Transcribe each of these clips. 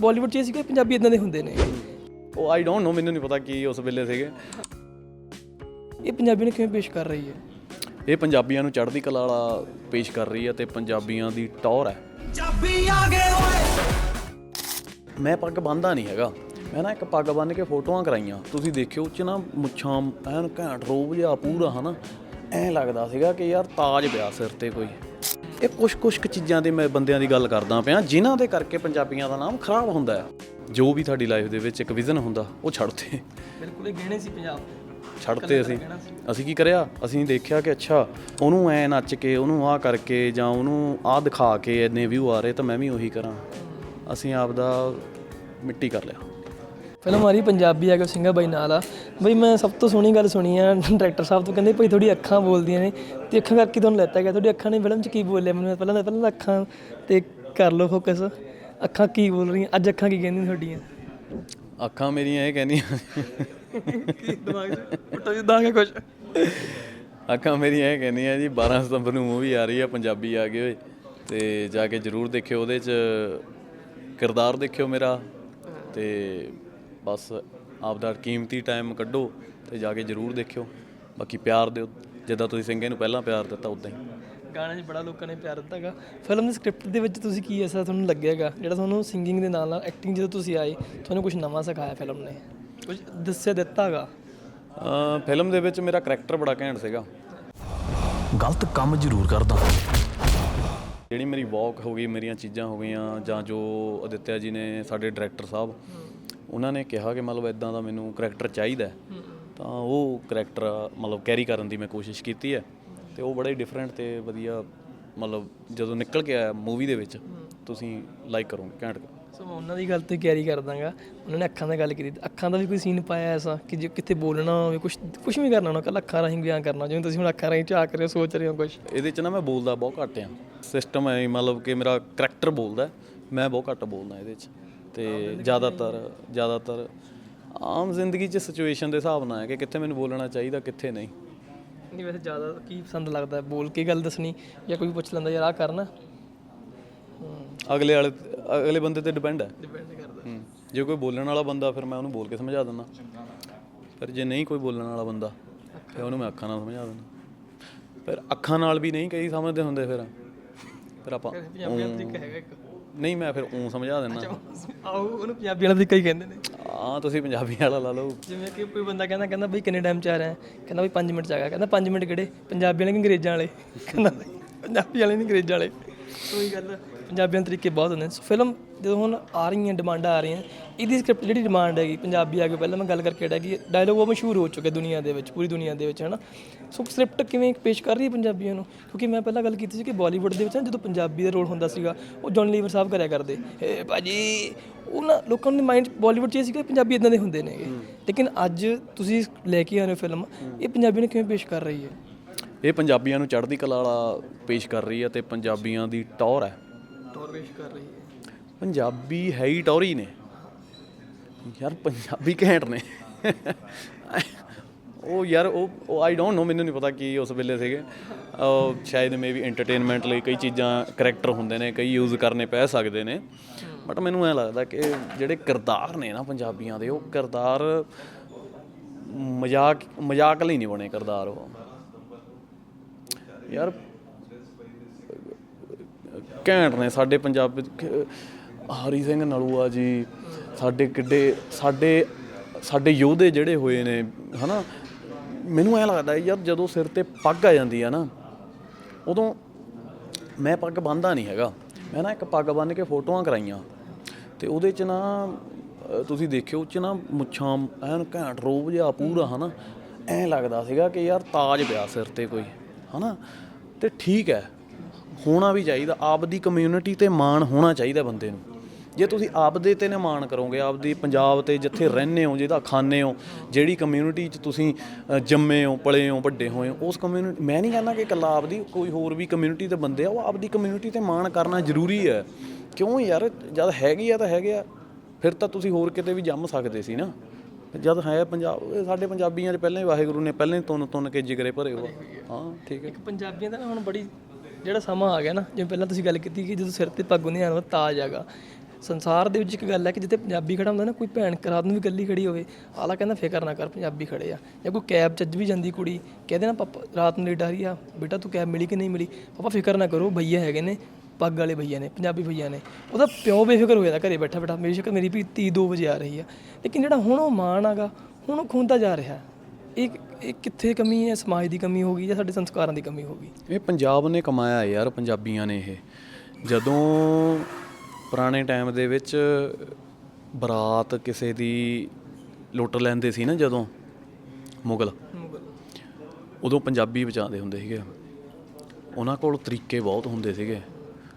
ਬਾਲੀਵੁੱਡ 'ਚ ਇਹ ਸੀਗਾ ਪੰਜਾਬੀ ਇਦਾਂ ਦੇ ਹੁੰਦੇ ਨੇ। ਉਹ ਆਈ ਡੋਨਟ ਨੋ ਮੈਨੂੰ ਨਹੀਂ ਪਤਾ ਕੀ ਉਸ ਵੇਲੇ ਸੀਗੇ। ਇਹ ਪੰਜਾਬੀ ਨੂੰ ਕਿਵੇਂ ਪੇਸ਼ ਕਰ ਰਹੀ ਹੈ? ਇਹ ਪੰਜਾਬੀਆਂ ਨੂੰ ਚੜ੍ਹਦੀ ਕਲਾ ਵਾਲਾ ਪੇਸ਼ ਕਰ ਰਹੀ ਹੈ ਤੇ ਪੰਜਾਬੀਆਂ ਦੀ ਟੌਰ ਹੈ। ਮੈਂ ਪੱਗ ਬੰਨਦਾ ਨਹੀਂ ਹੈਗਾ। ਮੈਂ ਨਾ ਇੱਕ ਪੱਗ ਬੰਨ ਕੇ ਫੋਟੋਆਂ ਕਰਾਈਆਂ। ਤੁਸੀਂ ਦੇਖਿਓ ਉਹ ਚ ਨਾ ਮੁੱਛਾਂ ਐਨ ਘੈਂਟ ਰੋਬ ਜਿਹਾ ਪੂਰਾ ਹਨਾ? ਐਂ ਲੱਗਦਾ ਸੀਗਾ ਕਿ ਯਾਰ ਤਾਜ ਪਿਆ ਸਿਰ ਤੇ ਕੋਈ। ਇਹ ਕੁਛ ਕੁਛ ਕੁ ਚੀਜ਼ਾਂ ਦੇ ਮੈਂ ਬੰਦਿਆਂ ਦੀ ਗੱਲ ਕਰਦਾ ਪਿਆ ਜਿਨ੍ਹਾਂ ਦੇ ਕਰਕੇ ਪੰਜਾਬੀਆਂ ਦਾ ਨਾਮ ਖਰਾਬ ਹੁੰਦਾ ਹੈ। ਜੋ ਵੀ ਤੁਹਾਡੀ ਲਾਈਫ ਦੇ ਵਿੱਚ ਇੱਕ ਵਿਜ਼ਨ ਹੁੰਦਾ ਉਹ ਛੱਡਦੇ ਬਿਲਕੁਲ ਇਹ ਗਹਿਣੇ ਸੀ ਪੰਜਾਬ ਛੱਡਤੇ ਅਸੀਂ। ਅਸੀਂ ਕੀ ਕਰਿਆ? ਅਸੀਂ ਦੇਖਿਆ ਕਿ ਅੱਛਾ ਉਹਨੂੰ ਐ ਨੱਚ ਕੇ ਉਹਨੂੰ ਆਹ ਕਰਕੇ ਜਾਂ ਉਹਨੂੰ ਆਹ ਦਿਖਾ ਕੇ ਇੰਨੇ ਵਿਊ ਆ ਰਹੇ ਤਾਂ ਮੈਂ ਵੀ ਉਹੀ ਕਰਾਂ। ਅਸੀਂ ਆਪ ਦਾ ਮਿੱਟੀ ਕਰ ਲਿਆ। ਫਿਲਮ ਆ ਰਹੀ ਪੰਜਾਬੀ ਆ ਕੇ ਸਿੰਘਾ ਬਾਈ ਨਾਲ ਆ। ਬਈ ਮੈਂ ਸਭ ਤੋਂ ਸੋਹਣੀ ਗੱਲ ਸੁਣੀ ਆ ਡਾਇਰੈਕਟਰ ਸਾਹਿਬ ਤੋਂ ਕਹਿੰਦੇ ਭਾਈ ਥੋੜੀ ਅੱਖਾਂ ਬੋਲਦੀਆਂ ਨੇ ਤੇ ਅੱਖਾਂ ਕਰਕੇ ਤੁਹਾਨੂੰ ਲੈਤਾ ਗਿਆ ਤੁਹਾਡੀ ਅੱਖਾਂ ਨੇ ਫਿਲਮ 'ਚ ਕੀ ਬੋਲਿਆ ਮੈਨੂੰ? ਪਹਿਲਾਂ ਪਹਿਲਾਂ ਤਾਂ ਅੱਖਾਂ ਤੇ ਕਰ ਲਓ ਫੋਕਸ ਅੱਖਾਂ ਕੀ ਬੋਲ ਰਹੀਆਂ? ਅੱਜ ਅੱਖਾਂ ਕੀ ਕਹਿੰਦੀਆਂ ਤੁਹਾਡੀਆਂ? ਅੱਖਾਂ ਮੇਰੀਆਂ ਇਹ ਕਹਿੰਦੀਆਂ ਦਿਮਾਗ 'ਚ? ਪੁੱਟੋ ਜਿੱਦਾਂ ਕੇ ਕੁਝ ਅੱਖਾਂ ਮੇਰੀਆਂ ਇਹ ਕਹਿੰਦੀਆਂ ਜੀ 12 ਸਤੰਬਰ ਨੂੰ ਮੂਵੀ ਆ ਰਹੀ ਆ ਪੰਜਾਬੀ ਆ ਗਏ ਓਏ। ਤੇ ਜਾ ਕੇ ਜਰੂਰ ਦੇਖਿਓ ਉਹਦੇ 'ਚ ਕਿਰਦਾਰ ਦੇਖਿਓ ਮੇਰਾ। ਤੇ ਬਸ ਆਪ ਦਾ ਕੀਮਤੀ ਟਾਈਮ ਕੱਢੋ ਤੇ ਜਾ ਕੇ ਜਰੂਰ ਦੇਖਿਓ। ਬਾਕੀ ਪਿਆਰ ਦਿਓ। ਜਿੱਦਾਂ ਤੁਸੀਂ ਸਿੰਘੇ ਨੂੰ ਪਹਿਲਾਂ ਪਿਆਰ ਦਿੱਤਾ ਉਦਾਂ ਹੀ। ਗਾਣੇ 'ਚ ਬੜਾ ਲੋਕਾਂ ਨੇ ਪਿਆਰ ਦਿੱਤਾਗਾ ਫਿਲਮ ਦੇ ਸਕ੍ਰਿਪਟ ਦੇ ਵਿੱਚ ਤੁਸੀਂ ਕੀ ਐਸਾ ਤੁਹਾਨੂੰ ਲੱਗਿਆਗਾ ਜਿਹੜਾ ਤੁਹਾਨੂੰ ਸਿੰਗਿੰਗ ਦੇ ਨਾਲ ਨਾਲ ਐਕਟਿੰਗ ਜਦੋਂ ਤੁਸੀਂ ਆਏ ਤੁਹਾਨੂੰ ਕੁਝ ਨਵਾਂ ਸਿਖਾਇਆ ਫਿਲਮ ਨੇ? ਕੁਝ ਦੱਸਿਆ ਦਿੱਤਾਗਾ ਅ ਫਿਲਮ ਦੇ ਵਿੱਚ ਮੇਰਾ ਕਰੈਕਟਰ ਬੜਾ ਘੈਂਟ ਸੀਗਾ। ਗਲਤ ਕੰਮ ਜ਼ਰੂਰ ਕਰਦਾ। ਜਿਹੜੀ ਮੇਰੀ ਵਾਕ ਹੋ ਗਈ ਮੇਰੀਆਂ ਚੀਜ਼ਾਂ ਹੋ ਗਈਆਂ ਜਾਂ ਜੋ ਅਦਿੱਤਿਆ ਜੀ ਨੇ ਸਾਡੇ ਡਾਇਰੈਕਟਰ ਸਾਹਿਬ ਉਹਨਾਂ ਨੇ ਕਿਹਾ ਕਿ ਮਤਲਬ ਇਦਾਂ ਦਾ ਮੈਨੂੰ ਕਰੈਕਟਰ ਚਾਹੀਦਾ ਹੈ। ਤਾਂ ਉਹ ਕਰੈਕਟਰ ਮਤਲਬ ਕੈਰੀ ਕਰਨ ਦੀ ਮੈਂ ਕੋਸ਼ਿਸ਼ ਕੀਤੀ ਹੈ। ਤੇ ਉਹ ਬੜਾ ਹੀ ਡਿਫਰੈਂਟ ਤੇ ਵਧੀਆ ਮਤਲਬ ਜਦੋਂ ਨਿਕਲ ਕੇ ਆਇਆ ਮੂਵੀ ਦੇ ਵਿੱਚ ਤੁਸੀਂ ਲਾਈਕ ਕਰੋਗੇ ਘੈਂਟ ਸੋ ਮੈਂ ਉਹਨਾਂ ਦੀ ਗੱਲ ਤੇ ਕੈਰੀ ਕਰ ਦਾਂਗਾ ਉਹਨਾਂ ਨੇ ਅੱਖਾਂ ਦਾ ਗੱਲ ਕੀਤੀ। ਅੱਖਾਂ ਦਾ ਵੀ ਕੋਈ ਸੀਨ ਪਾਇਆ ਐਸਾ ਕਿ ਜੇ ਕਿਤੇ ਬੋਲਣਾ ਹੋਵੇ ਕੁਝ ਕੁਝ ਵੀ ਕਰਨਾ ਹੋਣਾ ਕੱਲ ਅੱਖਾਂ ਰਾਹੀਂ ਬਿਆਨ ਕਰਨਾ। ਜਿਵੇਂ ਤੁਸੀਂ ਹੁਣ ਅੱਖਾਂ ਰਾਹੀਂ ਝਾਕ ਰਹੇ ਹੋ ਸੋਚ ਰਹੇ ਹੋ ਕੁਝ ਇਹਦੇ ਚ ਨਾ ਮੈਂ ਬੋਲਦਾ ਬਹੁਤ ਘੱਟ ਆ ਸਿਸਟਮ ਹੈ ਮਤਲਬ ਕਿ ਮੇਰਾ ਕਰੈਕਟਰ ਬੋਲਦਾ ਮੈਂ ਬਹੁਤ ਘੱਟ ਬੋਲਦਾ ਇਹਦੇ ਚ। ਤੇ ਜ਼ਿਆਦਾਤਰ ਜ਼ਿਆਦਾਤਰ ਆਮ ਜ਼ਿੰਦਗੀ 'ਚ ਸਿਚੁਏਸ਼ਨ ਦੇ ਹਿਸਾਬ ਨਾਲ ਹੈ ਕਿ ਕਿੱਥੇ ਮੈਨੂੰ ਬੋਲਣਾ ਚਾਹੀਦਾ ਕਿੱਥੇ ਨਹੀਂ। ਨਹੀਂ ਵੈਸੇ ਜ਼ਿਆਦਾ ਕੀ ਪਸੰਦ ਲੱਗਦਾ? ਬੋਲ ਕੇ ਗੱਲ ਦੱਸਣੀ ਜਾਂ ਕੋਈ ਪੁੱਛ ਲੈਂਦਾ ਯਾਰ ਆ ਕਰਨਾ? ਅਗਲੇ ਵਾਲੇ ਅਗਲੇ ਬੰਦੇ ਤੇ ਡਿਪੈਂਡ ਹੈ। ਡਿਪੈਂਡ ਕਰਦਾ। ਜੇ ਕੋਈ ਬੋਲਣ ਵਾਲਾ ਬੰਦਾ ਫਿਰ ਮੈਂ ਉਹਨੂੰ ਬੋਲ ਕੇ ਸਮਝਾ ਦਿੰਦਾ। ਫਿਰ ਜੇ ਨਹੀਂ ਕੋਈ ਬੋਲਣ ਵਾਲਾ ਬੰਦਾ ਫਿਰ ਉਹਨੂੰ ਮੈਂ ਅੱਖਾਂ ਨਾਲ ਸਮਝਾ ਦਿੰਦਾ। ਫਿਰ ਅੱਖਾਂ ਨਾਲ ਵੀ ਨਹੀਂ ਕਈ ਸਮਝਦੇ ਹੁੰਦੇ ਫਿਰ। ਫਿਰ ਆਪਾਂ ਪੰਜਾਬੀ ਤਰੀਕਾ ਹੈਗਾ ਇੱਕ। ਨਹੀਂ ਮੈਂ ਫਿਰ ਉਹ ਸਮਝਾ ਦਿੰਦਾ। ਆਓ ਉਹਨੂੰ ਪੰਜਾਬੀ ਵਾਲਾ ਤਰੀਕਾ ਹੀ ਕਹਿੰਦੇ ਨੇ। ਹਾਂ ਤੁਸੀਂ ਪੰਜਾਬੀ ਵਾਲਾ ਲਾ ਲਓ। ਜਿਵੇਂ ਕਿ ਕੋਈ ਬੰਦਾ ਕਹਿੰਦਾ ਕਹਿੰਦਾ ਬਈ ਕਿੰਨੇ ਟਾਈਮ ਚ ਆ ਰਿਹਾ ਹੈ? ਕਹਿੰਦਾ ਬਈ 5 ਮਿੰਟ ਚ ਆ ਗਿਆ। ਕਹਿੰਦਾ 5 ਮਿੰਟ ਕਿਹੜੇ? ਪੰਜਾਬੀ ਵਾਲੇ ਕਿ ਅੰਗਰੇਜ਼ਾਂ ਵਾਲੇ? ਕਹਿੰਦਾ ਬਈ ਪੰਜਾਬੀ ਵਾਲੇ ਨਹੀਂ ਅੰਗਰੇਜ਼ਾਂ ਵਾਲੇ। ਉਹੀ ਗੱਲ। ਪੰਜਾਬੀਆਂ ਦੇ ਤਰੀਕੇ ਬਹੁਤ ਹੁੰਦੇ ਨੇ। ਸੋ ਫਿਲਮ ਜਦੋਂ ਹੁਣ ਆ ਰਹੀਆਂ, ਡਿਮਾਂਡਾਂ ਆ ਰਹੀਆਂ, ਇਹਦੀ ਸਕ੍ਰਿਪਟ ਜਿਹੜੀ ਡਿਮਾਂਡ ਹੈਗੀ ਪੰਜਾਬੀ ਆ ਕੇ ਪਹਿਲਾਂ ਮੈਂ ਗੱਲ ਕਰਕੇ ਹਟਿਆ ਕਿ ਡਾਇਲੋਗ ਉਹ ਮਸ਼ਹੂਰ ਹੋ ਚੁੱਕੇ ਦੁਨੀਆ ਦੇ ਵਿੱਚ, ਪੂਰੀ ਦੁਨੀਆ ਦੇ ਵਿੱਚ ਹੈ ਨਾ ਸੋ ਸਕ੍ਰਿਪਟ ਕਿਵੇਂ ਪੇਸ਼ ਕਰ ਰਹੀ ਹੈ ਪੰਜਾਬੀਆਂ ਨੂੰ? ਕਿਉਂਕਿ ਮੈਂ ਪਹਿਲਾਂ ਗੱਲ ਕੀਤੀ ਸੀ ਕਿ ਬਾਲੀਵੁੱਡ ਦੇ ਵਿੱਚ ਨਾ ਜਦੋਂ ਪੰਜਾਬੀ ਦਾ ਰੋਲ ਹੁੰਦਾ ਸੀਗਾ, ਉਹ ਜੌਨ ਲੀਵਰ ਸਾਹਿਬ ਕਰਿਆ ਕਰਦੇ। ਏ ਭਾਜੀ, ਉਹ ਨਾ ਲੋਕਾਂ ਦੇ ਮਾਈਂਡ ਬਾਲੀਵੁੱਡ 'ਚ ਇਹ ਸੀਗਾ ਪੰਜਾਬੀ ਇਦਾਂ ਦੇ ਹੁੰਦੇ ਨੇਗੇ ਲੇਕਿਨ ਅੱਜ ਤੁਸੀਂ ਲੈ ਕੇ ਆ ਰਹੇ ਹੋ ਫਿਲਮ, ਇਹ ਪੰਜਾਬੀ ਨੂੰ ਕਿਵੇਂ ਪੇਸ਼ ਕਰ ਰਹੀ ਹੈ? ਇਹ ਪੰਜਾਬੀਆਂ ਨੂੰ ਚੜ੍ਹਦੀ ਕਲਾ ਵਾਲਾ ਪੇਸ਼ ਕਰ ਰਹੀ ਹੈ ਤੇ ਪੰਜਾਬੀਆਂ ਦੀ ਟੌਰ ਹੈ। ਤੌਰ ਕਰ ਰਹੀ ਹੈ। ਪੰਜਾਬੀ ਹੈ ਹੀ ਟੌਰੀ ਨੇ। ਯਾਰ ਪੰਜਾਬੀ ਘੈਂਟ ਨੇ। ਉਹ ਯਾਰ ਉਹ ਆਈ ਡੋਨਟ ਨੋ ਮੈਨੂੰ ਨਹੀਂ ਪਤਾ ਕੀ ਉਸ ਵੇਲੇ ਸੀਗੇ। ਉਹ ਸ਼ਾਇਦ ਮੇਬੀ ਐਂਟਰਟੇਨਮੈਂਟ ਲਈ ਕਈ ਚੀਜ਼ਾਂ ਕਰੈਕਟਰ ਹੁੰਦੇ ਨੇ, ਕਈ ਯੂਜ਼ ਕਰਨੇ ਪੈ ਸਕਦੇ ਨੇ। ਬਟ ਮੈਨੂੰ ਐ ਲੱਗਦਾ ਕਿ ਜਿਹੜੇ ਕਿਰਦਾਰ ਨੇ ਨਾ ਪੰਜਾਬੀਆਂ ਦੇ, ਉਹ ਕਿਰਦਾਰ ਮਜ਼ਾਕ ਮਜ਼ਾਕ ਲਈ ਨਹੀਂ ਬਣੇ ਕਿਰਦਾਰ ਉਹ। ਯਾਰ ਘੈਂਟ ਨੇ ਸਾਡੇ ਪੰਜਾਬ ਵਿੱਚ। ਹਰੀ ਸਿੰਘ ਨਲੂਆ ਜੀ, ਸਾਡੇ ਕਿੱਡੇ, ਸਾਡੇ ਸਾਡੇ ਯੋਧੇ ਜਿਹੜੇ ਹੋਏ ਨੇ, ਹਨਾ? ਮੈਨੂੰ ਐ ਲੱਗਦਾ ਯਾਰ ਜਦੋਂ ਸਿਰ ਤੇ ਪੱਗ ਆ ਜਾਂਦੀ ਆ ਨਾ, ਉਦੋਂ ਮੈਂ ਪੱਗ ਬੰਨਦਾ ਨਹੀਂ ਹੈਗਾ। ਮੈਂ ਨਾ ਇੱਕ ਪੱਗ ਬੰਨ ਕੇ ਫੋਟੋਆਂ ਕਰਾਈਆਂ। ਤੇ ਉਹਦੇ ਚ ਨਾ ਤੁਸੀਂ ਦੇਖਿਓ, ਉਹ ਚ ਨਾ ਮੁੱਛਾਂ ਐਨ ਘੈਂਟ ਰੋਬ ਜਿਹਾ ਪੂਰਾ, ਹਨਾ? ਐ ਲੱਗਦਾ ਸੀਗਾ ਕਿ ਯਾਰ ਤਾਜ ਪਿਆ ਸਿਰ ਤੇ ਕੋਈ, ਹਨਾ? ਤੇ ਠੀਕ ਹੈ। ਹੋਣਾ ਵੀ ਚਾਹੀਦਾ, ਆਪਦੀ ਕਮਿਊਨਿਟੀ ਤੇ ਮਾਣ ਹੋਣਾ ਚਾਹੀਦਾ ਬੰਦੇ ਨੂੰ। ਜੇ ਤੁਸੀਂ ਆਪਦੇ ਤੇ ਨਾ ਮਾਣ ਕਰੋਗੇ, ਆਪਦੀ ਪੰਜਾਬ ਤੇ ਜਿੱਥੇ ਰਹਿੰਦੇ ਹੋ, ਜਿਹਦਾ ਖਾਂਦੇ ਹੋ, ਜਿਹੜੀ ਕਮਿਊਨਿਟੀ 'ਚ ਤੁਸੀਂ ਜੰਮੇ ਹੋ, ਪਲੇ ਹੋ, ਵੱਡੇ ਹੋਏ ਹੋ, ਉਸ ਕਮਿਊਨਿਟੀ ਮੈਂ ਨਹੀਂ ਕਹਿੰਦਾ ਕਿ ਇਕੱਲਾ ਆਪਦੀ, ਕੋਈ ਹੋਰ ਵੀ ਕਮਿਊਨਿਟੀ ਦੇ ਬੰਦੇ ਆ, ਉਹ ਆਪਦੀ ਕਮਿਊਨਿਟੀ ਤੇ ਮਾਣ ਕਰਨਾ ਜ਼ਰੂਰੀ ਹੈ। ਕਿਉਂ ਯਾਰ, ਜਦ ਹੈਗੀ ਆ ਤਾਂ ਹੈਗੇ ਆ, ਫਿਰ ਤਾਂ ਤੁਸੀਂ ਹੋਰ ਕਿਤੇ ਵੀ ਜੰਮ ਸਕਦੇ ਸੀ ਨਾ। ਜਦ ਹੈ ਪੰਜਾਬ, ਇਹ ਸਾਡੇ ਪੰਜਾਬੀਆਂ 'ਚ ਪਹਿਲਾਂ ਹੀ ਵਾਹਿਗੁਰੂ ਨੇ ਪਹਿਲਾਂ ਹੀ ਤੁੰਨ ਤੁੰਨ ਕੇ ਜਿਗਰੇ ਭਰੇ ਹੋ ਹਾਂ, ਠੀਕ ਹੈ। ਇੱਕ ਪੰਜਾਬੀਆਂ ਦਾ ਨਾ ਹੁਣ ਬੜੀ ਜਿਹੜਾ ਸਮਾਂ ਆ ਗਿਆ ਨਾ, ਜਿਵੇਂ ਪਹਿਲਾਂ ਤੁਸੀਂ ਗੱਲ ਕੀਤੀ ਕਿ ਜਦੋਂ ਸਿਰ ਤੇ ਪੱਗ ਹੁੰਦੀ ਆ ਉਹ ਤਾਜ ਹੈਗਾ। ਸੰਸਾਰ ਦੇ ਵਿੱਚ ਇੱਕ ਗੱਲ ਹੈ ਕਿ ਜਿੱਥੇ ਪੰਜਾਬੀ ਖੜਾ ਹੁੰਦਾ ਨਾ, ਕੋਈ ਭੈਣ ਰਾਤ ਨੂੰ ਵੀ ਇਕੱਲੀ ਖੜੀ ਹੋਵੇ, ਆਲਾ ਕਹਿੰਦਾ, ਫਿਕਰ ਨਾ ਕਰ, ਪੰਜਾਬੀ ਖੜੇ ਆ। ਜਾਂ ਕੋਈ ਕੈਬ ਚੱਜ ਵੀ ਜਾਂਦੀ ਕੁੜੀ, ਕਹਿੰਦੇ ਨਾ, ਪਾਪਾ, ਰਾਤ ਨੂੰ ਲੇਟ ਆ ਰਹੀ ਆ, ਬੇਟਾ, ਤੂੰ ਕੈਬ ਮਿਲੀ ਕਿ ਨਹੀਂ ਮਿਲੀ? ਪਾਪਾ, ਫਿਕਰ ਨਾ ਕਰੋ, ਭਈਆ ਹੈਗੇ ਨੇ, ਪੱਗ ਵਾਲੇ ਭਈਆ ਨੇ, ਪੰਜਾਬੀ ਭਈਆ ਨੇ। ਉਹਦਾ ਪਿਓ ਬੇਫਿਕਰ ਹੋ ਜਾਂਦਾ ਘਰੇ ਬੈਠਾ ਬੈਠਾ, ਮੇਰੀ ਸ਼ਕਲ, ਮੇਰੀ ਵੀ ਤੀ 2 ਵਜੇ ਆ ਰਹੀ ਆ। ਲੇਕਿਨ ਜਿਹੜਾ ਹੁਣ ਉਹ ਮਾਣ ਆਗਾ ਹੁਣ ਉਹ ਖੁੰਦਾ ਜਾ ਰਿਹਾ। ਇਹ ਇਹ ਕਿੱਥੇ ਕਮੀ ਹੈ? ਸਮਾਜ ਦੀ ਕਮੀ ਹੋ ਗਈ ਜਾਂ ਸਾਡੇ ਸੰਸਕਾਰਾਂ ਦੀ ਕਮੀ ਹੋ ਗਈ? ਇਹ ਪੰਜਾਬ ਨੇ ਕਮਾਇਆ ਹੈ ਯਾਰ ਪੰਜਾਬੀਆਂ ਨੇ ਇਹ। ਜਦੋਂ ਪੁਰਾਣੇ ਟਾਈਮ ਦੇ ਵਿੱਚ ਬਰਾਤ ਕਿਸੇ ਦੀ ਲੁੱਟ ਲੈਂਦੇ ਸੀ ਨਾ ਜਦੋਂ ਮੁਗਲ ਉਦੋਂ ਪੰਜਾਬੀ ਬਚਾਉਂਦੇ ਹੁੰਦੇ ਸੀਗੇ। ਉਹਨਾਂ ਕੋਲ ਤਰੀਕੇ ਬਹੁਤ ਹੁੰਦੇ ਸੀਗੇ।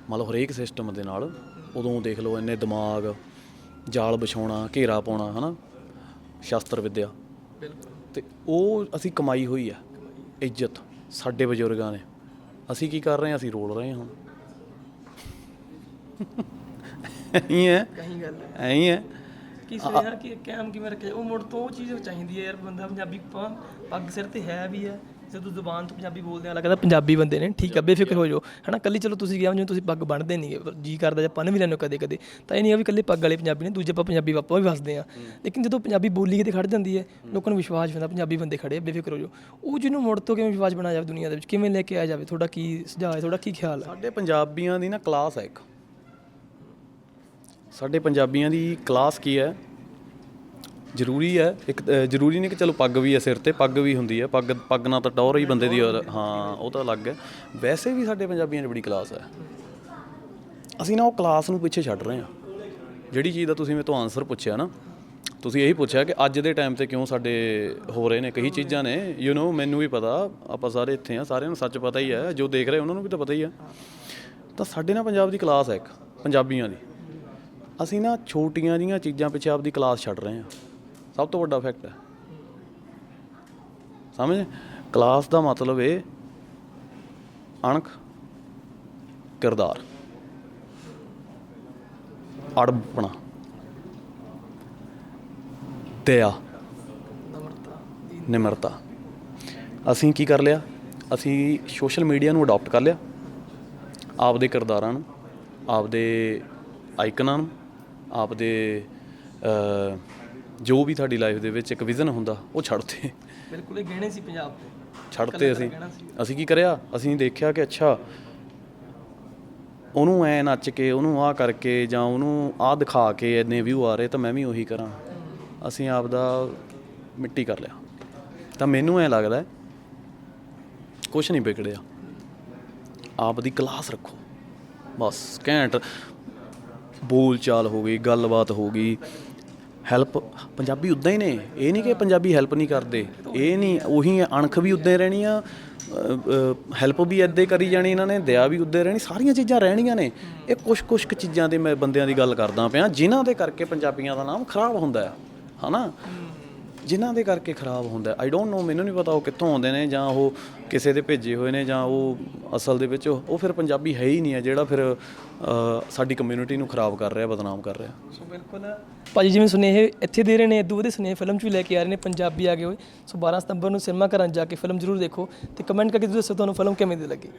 ਮਤਲਬ ਹਰੇਕ ਸਿਸਟਮ ਦੇ ਨਾਲ ਉਦੋਂ ਦੇਖ ਲਓ ਇੰਨੇ ਦਿਮਾਗ ਜਾਲ ਵਿਛਾਉਣਾ ਘੇਰਾ ਪਾਉਣਾ ਹਨਾ? ਸ਼ਾਸਤਰ ਵਿੱਦਿਆ। ਬਿਲਕੁਲ। ਤੇ ਉਹ ਅਸੀਂ ਕਮਾਈ ਹੋਈ ਆ ਇੱਜ਼ਤ ਸਾਡੇ ਬਜ਼ੁਰਗਾਂ ਨੇ। ਅਸੀਂ ਕੀ ਕਰ ਰਹੇ ਹਾਂ? ਅਸੀਂ ਰੋਲ ਰਹੇ ਹਾਂ ਐਂ ਹੈ? ਕਹੀਂ ਗੱਲ ਹੈ। ਐਂ ਹੈ? ਕਿ ਸੁਨੇਹਾ ਕਿ ਕਾਇਮ ਕਿਵੇਂ ਰੱਖਿਆ? ਉਹ ਮੁੜ ਤੋਂ ਉਹ ਚੀਜ਼ ਚਾਹੀਦੀ ਹੈ ਯਾਰ ਬੰਦਾ ਪੰਜਾਬੀ ਪਾ- ਪੱਗ ਸਿਰ ਤੇ ਹੈ ਵੀ ਹੈ। ਜਦੋਂ ਜ਼ੁਬਾਨ ਤੋਂ ਪੰਜਾਬੀ ਬੋਲਦੇ ਆ ਲੱਗਦਾ ਪੰਜਾਬੀ ਬੰਦੇ ਨੇ ਠੀਕ ਆ ਬੇਫਿਕਰ ਹੋ ਜਾਓ। ਹਨਾ ਕੱਲੀ ਚਲੋ ਤੁਸੀਂ ਗਿਆ ਜਿਵੇਂ ਤੁਸੀਂ ਪੱਗ ਬੰਨਦੇ ਨਹੀਂਗੇ ਜੀ ਕਰਦਾ ਜਾਂ ਪੰਨ ਵੀ ਲੈਣੋ ਕਦੇ ਕਦੇ। ਤਾਂ ਇਹ ਨਹੀਂ ਆ ਵੀ ਕੱਲੇ ਪੱਗ ਵਾਲੇ ਪੰਜਾਬੀ ਨੇ ਦੂਜੇ ਆਪਾਂ ਪੰਜਾਬੀ ਆਪਾਂ ਵੀ ਵਸਦੇ ਆ। ਲੇਕਿਨ ਜਦੋਂ ਪੰਜਾਬੀ ਬੋਲੀ ਕਿਤੇ ਖੜ ਜਾਂਦੀ ਹੈ ਲੋਕਾਂ ਨੂੰ ਵਿਸ਼ਵਾਸ ਹੁੰਦਾ ਪੰਜਾਬੀ ਬੰਦੇ ਖੜੇ ਬੇਫਿਕਰ ਹੋ ਜਾਓ। ਉਹ ਜਿਹਨੂੰ ਮੁੜ ਤੋਂ ਕਿਵੇਂ ਵਿਸ਼ਵਾਸ ਬਣਾਇਆ ਜਾਵੇ ਦੁਨੀਆ ਦੇ ਵਿੱਚ? ਕਿਵੇਂ ਲੈ ਕੇ ਆਇਆ ਜਾਵੇ? ਤੁਹਾਡਾ ਕੀ ਸੁਝਾਅ ਹੈ? ਤੁਹਾਡਾ ਕੀ ਖਿਆਲ ਹੈ? ਸਾਡੇ ਪੰਜਾਬੀਆਂ ਦੀ ਨਾ ਕਲਾਸ ਹੈ ਇੱਕ। ਸਾਡੇ ਪੰਜਾਬੀਆਂ ਦੀ ਕਲਾਸ ਕੀ ਹੈ? ਜ਼ਰੂਰੀ ਹੈ, ਇੱਕ ਜ਼ਰੂਰੀ ਨਹੀਂ ਕਿ ਚਲੋ ਪੱਗ ਵੀ ਹੈ ਸਿਰ ਤੇ, ਪੱਗ ਵੀ ਹੁੰਦੀ ਹੈ, ਪੱਗ ਪੱਗ ਨਾਲ ਤਾਂ ਟੌਰ ਹੀ ਬੰਦੇ ਦੀ ਔਰ, ਹਾਂ, ਉਹ ਤਾਂ ਅਲੱਗ ਹੈ। ਵੈਸੇ ਵੀ ਸਾਡੇ ਪੰਜਾਬੀਆਂ 'ਚ ਬੜੀ ਕਲਾਸ ਹੈ। ਅਸੀਂ ਨਾ ਉਹ ਕਲਾਸ ਨੂੰ ਪਿੱਛੇ ਛੱਡ ਰਹੇ ਹਾਂ। ਜਿਹੜੀ ਚੀਜ਼ ਦਾ ਤੁਸੀਂ ਮੇਰੇ ਤੋਂ ਆਨਸਰ ਪੁੱਛਿਆ ਨਾ, ਤੁਸੀਂ ਇਹੀ ਪੁੱਛਿਆ ਕਿ ਅੱਜ ਦੇ ਟਾਈਮ ਤੇ ਕਿਉਂ ਸਾਡੇ ਹੋ ਰਹੇ ਨੇ, ਕਈ ਚੀਜ਼ਾਂ ਨੇ ਯੂ نو ਮੈਨੂੰ ਵੀ ਪਤਾ, ਆਪਾਂ ਸਾਰੇ ਇੱਥੇ ਆ ਸਾਰਿਆਂ ਨੂੰ ਸੱਚ ਪਤਾ ਹੀ ਹੈ, ਜੋ ਦੇਖ ਰਹੇ ਉਹਨਾਂ ਨੂੰ ਵੀ ਤਾਂ ਪਤਾ ਹੀ ਹੈ। ਤਾਂ ਸਾਡੇ ਨਾਲ ਪੰਜਾਬ ਦੀ ਕਲਾਸ ਹੈ ਇੱਕ, ਪੰਜਾਬੀਆਂ ਦੀ। ਅਸੀਂ ਨਾ ਛੋਟੀਆਂ ਜੀਆਂ ਚੀਜ਼ਾਂ ਪਿੱਛੇ ਆਪਦੀ ਕਲਾਸ ਛੱਡ ਰਹੇ ਹਾਂ। ਸਭ ਤੋਂ ਵੱਡਾ ਫੈਕਟ ਹੈ। ਸਮਝ? ਕਲਾਸ ਦਾ ਮਤਲਬ ਹੈ ਅਣਖ, ਕਿਰਦਾਰ। ਅੜਬਣਾ ਦਇਆ। ਨਿਮਰਤਾ। ਅਸੀਂ ਕੀ ਕਰ ਲਿਆ? ਅਸੀਂ ਸੋਸ਼ਲ ਮੀਡੀਆ ਨੂੰ ਅਡਾਪਟ ਕਰ ਲਿਆ। ਆਪਦੇ ਕਿਰਦਾਰਾਂ ਨੂੰ, ਆਪਦੇ ਆਈਕਨਾਂ ਨੂੰ, ਆਪਦੇ ਜੋ ਵੀ ਤੁਹਾਡੀ ਲਾਈਫ ਦੇ ਵਿੱਚ ਇੱਕ ਵਿਜ਼ਨ ਹੁੰਦਾ ਉਹ ਛੱਡਤੇ ਬਿਲਕੁਲ ਇਹ ਗਹਿਣੇ ਸੀ ਪੰਜਾਬ ਦੇ। ਛੱਡਤੇ ਅਸੀਂ। ਅਸੀਂ ਕੀ ਕਰਿਆ? ਅਸੀਂ ਦੇਖਿਆ ਕਿ ਅੱਛਾ ਉਹਨੂੰ ਐ ਨੱਚ ਕੇ ਉਹਨੂੰ ਆਹ ਕਰਕੇ ਜਾਂ ਉਹਨੂੰ ਆਹ ਦਿਖਾ ਕੇ ਇੰਨੇ ਵਿਊ ਆ ਰਹੇ ਤਾਂ ਮੈਂ ਵੀ ਉਹੀ ਕਰਾਂ। ਅਸੀਂ ਆਪ ਦਾ ਮਿੱਟੀ ਕਰ ਲਿਆ। ਤਾਂ ਮੈਨੂੰ ਐ ਲੱਗਦਾ ਕੁਝ ਨਹੀਂ ਵਿਗੜਿਆ। ਆਪ ਦੀ ਕਲਾਸ ਰੱਖੋ। ਬਸ ਘੈਂਟ ਬੋਲ ਚਾਲ ਹੋ ਗਈ ਗੱਲਬਾਤ ਹੋ ਗਈ। ਹੈਲਪ ਪੰਜਾਬੀ ਉਦਾਂ ਹੀ ਨੇ। ਇਹ ਨਹੀਂ ਕਿ ਪੰਜਾਬੀ ਹੈਲਪ ਨਹੀਂ ਕਰਦੇ। ਇਹ ਨਹੀਂ, ਉਹੀ ਅਣਖ ਵੀ ਉਦਾਂ ਹੀ ਰਹਿਣੀ ਆ ਹੈਲਪ ਵੀ ਇੱਦਾਂ ਕਰੀ ਜਾਣੀ ਇਹਨਾਂ ਨੇ, ਦਇਆ ਵੀ ਉਦਾਂ ਰਹਿਣੀ, ਸਾਰੀਆਂ ਚੀਜ਼ਾਂ ਰਹਿਣੀਆਂ ਨੇ। ਇਹ ਕੁਝ ਕੁਝ ਕੁ ਚੀਜ਼ਾਂ ਦੇ ਮੈਂ ਬੰਦਿਆਂ ਦੀ ਗੱਲ ਕਰਦਾ ਪਿਆ, ਜਿਨ੍ਹਾਂ ਦੇ ਕਰਕੇ ਪੰਜਾਬੀਆਂ ਦਾ ਨਾਮ ਖਰਾਬ ਹੁੰਦਾ ਹੈ। ਹਨਾ? ਜਿਨ੍ਹਾਂ ਦੇ ਕਰਕੇ ਖਰਾਬ ਹੁੰਦਾ ਆਈ ਡੋਨਟ ਨੋ ਮੈਨੂੰ ਨਹੀਂ ਪਤਾ ਉਹ ਕਿੱਥੋਂ ਆਉਂਦੇ ਨੇ ਜਾਂ ਉਹ ਕਿਸੇ ਦੇ ਭੇਜੇ ਹੋਏ ਨੇ ਜਾਂ ਉਹ ਅਸਲ ਦੇ ਵਿੱਚ ਉਹ ਫਿਰ ਪੰਜਾਬੀ ਹੈ ਹੀ ਨਹੀਂ ਹੈ ਜਿਹੜਾ ਫਿਰ ਸਾਡੀ ਕਮਿਊਨਿਟੀ ਨੂੰ ਖਰਾਬ ਕਰ ਰਿਹਾ ਬਦਨਾਮ ਕਰ ਰਿਹਾ। ਸੋ ਬਿਲਕੁਲ। ਭਾਜੀ ਜਿਵੇਂ ਸੁਨੇਹੇ ਇੱਥੇ ਦੇ ਰਹੇ ਨੇ ਇਦੋਂ ਉਹਦੇ ਸੁਨੇਹੇ ਫਿਲਮ 'ਚ ਵੀ ਲੈ ਕੇ ਆ ਰਹੇ ਨੇ ਪੰਜਾਬੀ ਆ ਗਏ ਹੋਏ। ਸੋ 12 ਸਤੰਬਰ ਨੂੰ ਸਿਨੇਮਾ ਘਰਾਂ 'ਚ ਜਾ ਕੇ ਫਿਲਮ ਜ਼ਰੂਰ ਦੇਖੋ ਤੇ ਕਮੈਂਟ ਕਰਕੇ ਦੱਸੋ ਤੁਹਾਨੂੰ ਫਿਲਮ ਕਿਵੇਂ ਦੀ ਲੱਗੀ।